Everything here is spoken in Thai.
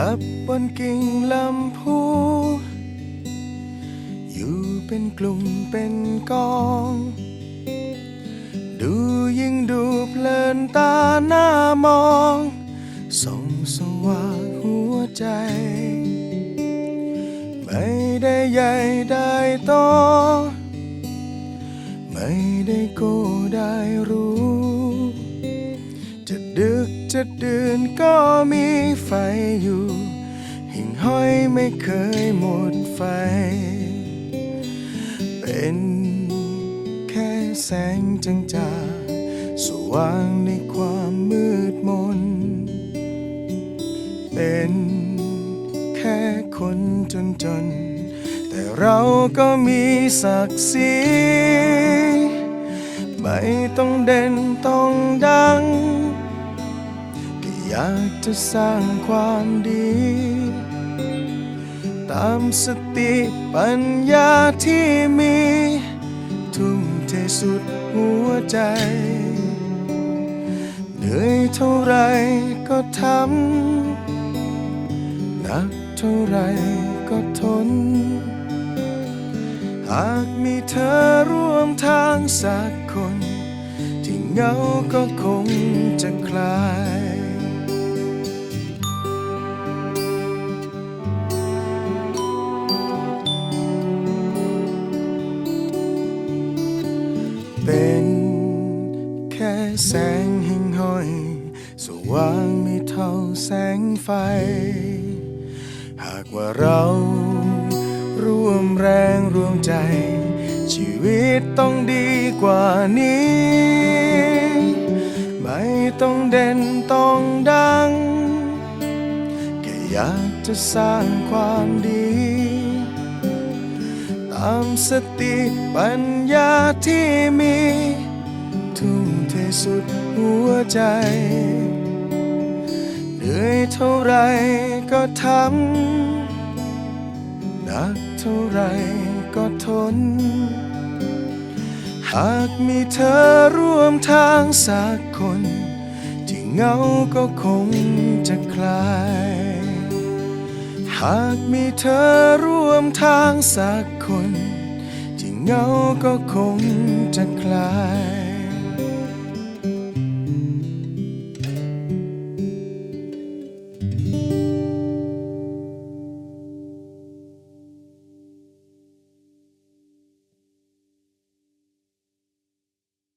จับบนกิ่งลำพูอยู่เป็นกลุ่มเป็นกอง ดูยิ่งดูเพลินตาหน้ามองส่องสว่างหัวใจ ไม่ได้ใหญ่ได้โตไม่ได้โก จะดื่นก็มีไฟอยู่ หิ่งห้อยไม่เคยหมดไฟ เป็นแค่แสงจางจางๆสว่างในความมืดมน เป็นแค่คนจนจนๆแต่เราก็มีศักดิ์ศรีไม่ต้องเด่นต้องากจะสร้างความดี ตามสติปัญญาที่มี ทุ่มเทสุดหัวใจ เหนื่อยเท่าไรก็ทำ หนักเท่าไรก็ทน หากมีเธอร่วมทางสักคน ที่เหงาก็คงจะคลาย แค่แสงหิ่งห้อย สว่างไม่เท่าแสงไฟ หากว่าเราร่วมแรงร่วมใจ ชีวิตต้องดีกว่านี้ ไม่ต้องเด่นต้องดัง แค่อยากจะสร้างความดี ตามสติปัญญาที่มี ทุ่มเทสุดหัวใจ เหนื่อยเท่าไรก็ทำหนักเท่าไรก็ทน หากมีเธอร่วมทางสักคน ที่เหงาก็คงจะคลาย หากมีเธอร่วมทางสักคน ที่เหงาก็คงจะคลาย